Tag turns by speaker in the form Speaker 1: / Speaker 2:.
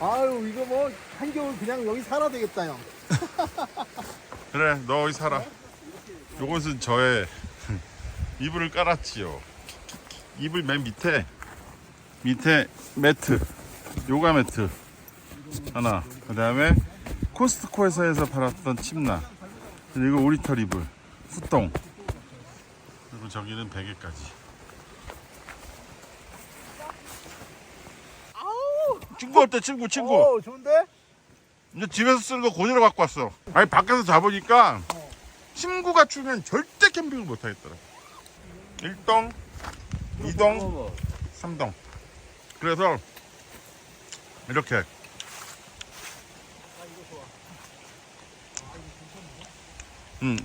Speaker 1: 아유 이거 뭐 한겨울 그냥 여기 살아야 되겠다 형.
Speaker 2: 그래 너 어디 살아. 요것은 저의 이불을 깔았지요. 이불 맨 밑에 밑에 매트 요가 매트 하나. 그 다음에 코스트코에서 해서 팔았던 침낭. 그리고 오리털 이불 후똥. 그리고 저기는 베개까지 친구 어때 친구 친구
Speaker 1: 오 좋은데?
Speaker 2: 이제 집에서 쓰는 거 그대로 갖고 왔어. 아니 밖에서 잡으니까 친구가 추면 절대 캠핑을 못 하겠더라. 1동, 2동, 3동. 그래서 이렇게 음,